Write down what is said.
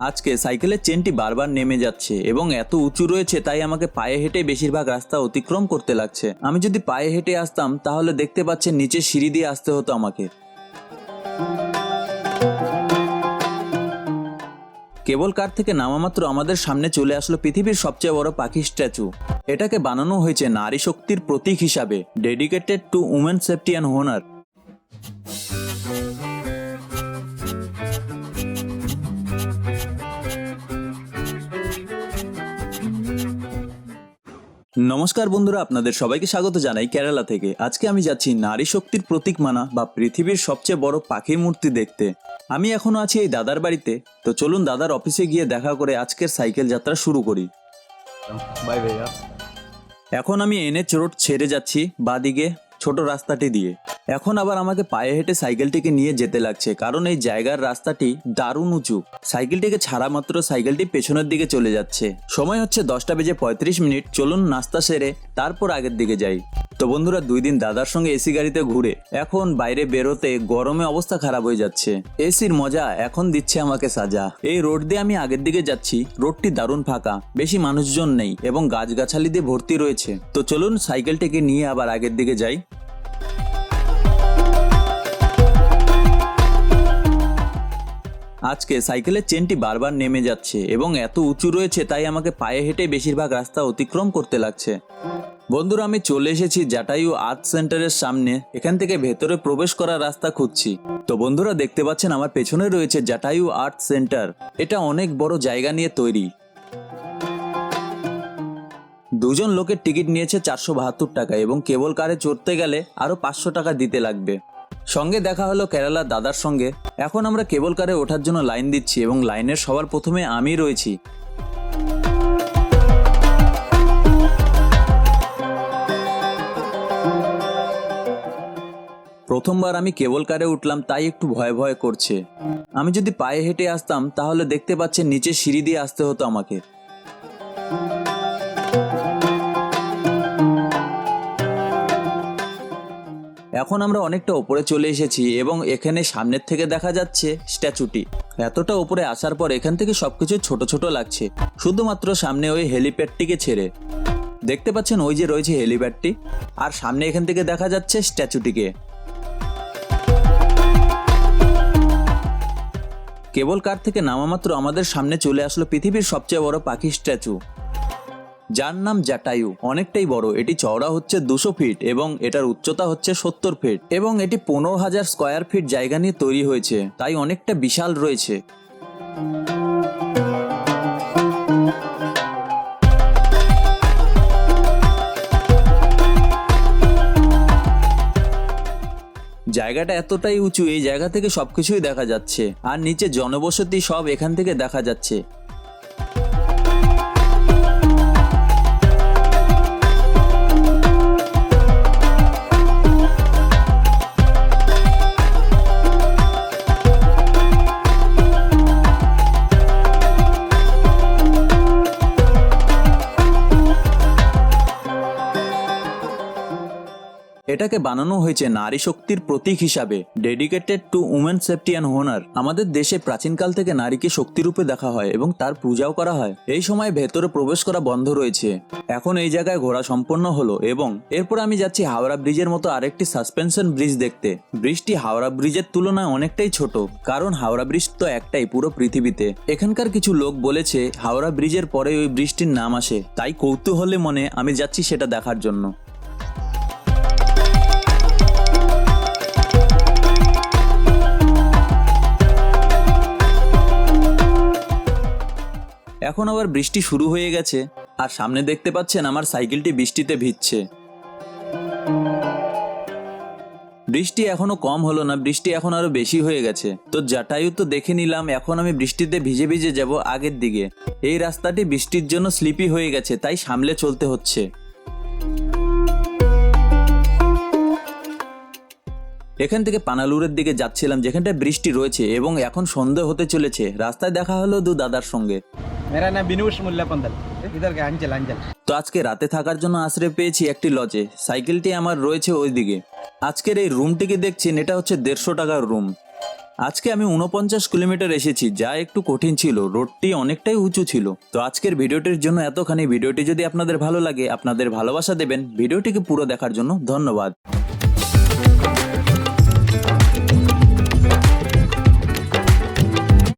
আজকে সাইকেলের চেনটি বারবার নেমে যাচ্ছে এবং এত উঁচু রয়েছে তাই আমাকে পায়ে হেঁটে বেশিরভাগ রাস্তা অতিক্রম করতে লাগছে। আমি যদি পায়ে হেঁটে আসতাম, তাহলে দেখতে পাচ্ছেন নিচে সিঁড়ি দিয়ে আসতে হতো আমাকে। কেবল কার থেকে নামা মাত্র আমাদের সামনে চলে আসলো পৃথিবীর সবচেয়ে বড় পাখি স্ট্যাচু। এটাকে বানানো হয়েছে নারী শক্তির প্রতীক হিসাবে dedicated to women safety and honour নমস্কার বন্ধুরা আপনাদের সবাইকে স্বাগত জানাই কেরালা থেকে। আজকে আমি যাচ্ছি নারী শক্তির প্রতীক মানা বা পৃথিবীর সবচেয়ে বড় পাখির মূর্তি দেখতে। আমি এখনও আছি এই দাদার বাড়িতে তো চলুন দাদার অফিসে গিয়ে দেখা করে আজকের সাইকেল যাত্রা শুরু করি। এখন আমি এনএচ রোড ছেড়ে যাচ্ছি বাদিকে ছোট রাস্তাটি দিয়ে। এখন আবার আমাকে পায়ে হেঁটে সাইকেলটিকে নিয়ে যেতে লাগছে, কারণ এই জায়গার রাস্তাটি দারুণ উঁচু। সাইকেলটিকে ছাড়া মাত্র সাইকেলটি পেছনের দিকে চলে যাচ্ছে। সময় হচ্ছে দশটা বেজে পঁয়ত্রিশ মিনিট, চলুন নাস্তা সেরে তারপর আগের দিকে যাই। তো বন্ধুরা, দুই দিন দাদার সঙ্গে এসি গাড়িতে ঘুরে এখন বাইরে বেরোতে গরমে অবস্থা খারাপ হয়ে যাচ্ছে। এসির মজা এখন দিচ্ছে আমাকে সাজা। এই রোড দিয়ে আমি আগের দিকে যাচ্ছি, রোডটি দারুণ ফাঁকা, বেশি মানুষজন নেই এবং গাছগাছালি দিয়ে ভর্তি রয়েছে। তো চলুন সাইকেলটিকে নিয়ে আবার আগের দিকে যাই। আজকে সাইকেলের চেনটি বারবার নেমে যাচ্ছে এবং এত উঁচু রয়েছে তাই আমাকে পায়ে হেঁটে বেশিরভাগ রাস্তা অতিক্রম করতে লাগছে। বন্ধুরা, আমি চলে এসেছি জাটায়ু আর্ট সেন্টারের সামনে। এখান থেকে ভেতরে প্রবেশ করার রাস্তা খুঁজছি। তো বন্ধুরা, দেখতে পাচ্ছেন আমার পেছনে রয়েছে জাটায়ু আর্ট সেন্টার। এটা অনেক বড় জায়গা নিয়ে তৈরি। দুজন লোকের টিকিট নিয়েছে চারশো বাহাত্তর টাকা এবং কেবল কারে চড়তে গেলে আরও পাঁচশো টাকা দিতে লাগবে। সঙ্গে দেখা হলো কেরালার দাদার সঙ্গে। এখন আমরা কেবল কারে ওঠার জন্য লাইন দিচ্ছি এবং লাইনের সবার প্রথমে আমি রয়েছি। প্রথমবার আমি কেবল কারে উঠলাম তাই একটু ভয় ভয় করছে। আমি যদি পায়ে হেঁটে আসতাম তাহলে দেখতে পাচ্ছেন নিচে সিঁড়ি দিয়ে আসতে হতো আমাকে। এখন আমরা অনেকটা ওপরে চলে এসেছি এবং এখানে সামনের থেকে দেখা যাচ্ছে স্ট্যাচুটি। এতটা উপরে আসার পর এখান থেকে সবকিছু ছোট ছোট লাগছে। শুধুমাত্র সামনে ওই হেলিপ্যাডটিকে ছেড়ে। দেখতে পাচ্ছেন ওই যে রয়েছে হেলিপ্যাডটি। আর সামনে এখান থেকে দেখা যাচ্ছে স্ট্যাচুটিকে। কেবল কার থেকে নামা মাত্র আমাদের সামনে চলে আসলো পৃথিবীর সবচেয়ে বড় পাখি স্ট্যাচু। যার নাম জাটায়ু অনেকটাই বড়। এটি চওড়া হচ্ছে দুশো ফিট এবং এটার উচ্চতা হচ্ছে সত্তর ফিট এবং এটি পনেরো হাজার স্কোয়ার ফিট জায়গা নিয়ে তৈরি হয়েছে। তাই অনেকটা বিশাল রয়েছে। জায়গাটা এতটাই উঁচু, এই জায়গা থেকে সবকিছুই দেখা যাচ্ছে। আর নিচে জনবসতি সব এখান থেকে দেখা যাচ্ছে। এটাকে বানানো হয়েছে নারী শক্তির প্রতীক হিসাবে dedicated to women safety and honour আমাদের দেশে প্রাচীনকাল থেকে নারীকে শক্তিরূপে দেখা হয় এবং তার পূজাও করা হয়। এই সময় ভেতরে প্রবেশ করা বন্ধ রয়েছে। এখন এই জায়গায় ঘোরা সম্পন্ন হলো এবং এরপর আমি যাচ্ছি হাওড়া ব্রিজের মতো আরেকটি সাসপেনশন ব্রিজ দেখতে। ব্রিজটি হাওড়া ব্রিজের তুলনায় অনেকটাই ছোট, কারণ হাওড়া ব্রিজ তো একটাই পুরো পৃথিবীতে। এখানকার কিছু লোক বলেছে, হাওড়া ব্রিজের পরে ওই ব্রিজটির নাম আসে। তাই কৌতূহলে মনে আমি যাচ্ছি সেটা দেখার জন্য। এখন আবার বৃষ্টি শুরু হয়ে গেছে, আর সামনে দেখতে পাচ্ছেন আমার সাইকেলটি বৃষ্টিতে ভিজছে। বৃষ্টি এখনও কম হলো না, বৃষ্টি এখন আরও বেশি হয়ে গেছে। তো জাটায়ু তো দেখে নিলাম, এখন আমি বৃষ্টিতে ভিজে ভিজে যাব আগের দিকে। এই রাস্তাটি বৃষ্টির জন্য স্লিপি হয়ে গেছে, তাই সামলে চলতে হচ্ছে। এখান থেকে পানালুরের দিকে যাচ্ছিলাম, যেখানটায় বৃষ্টি রয়েছে এবং এখন সন্ধে হতে চলেছে। রাস্তায় দেখা হলো দু দাদার সঙ্গে। তো আজকে রাতে থাকার জন্য আশ্রয় পেয়েছি একটি লজে সাইকেলটি আমার রয়েছে ওইদিকে। আজকের এই রুমটিকে দেখছেন, এটা হচ্ছে দেড়শো টাকার রুম আজকে আমি উনপঞ্চাশ কিলোমিটার এসেছি, যা একটু কঠিন ছিল। রোডটি অনেকটাই উঁচু ছিল। তো আজকের ভিডিওটির জন্য এতখানি। ভিডিওটি যদি আপনাদের ভালো লাগে, আপনাদের ভালোবাসা দেবেন। ভিডিওটিকে পুরো দেখার জন্য ধন্যবাদ।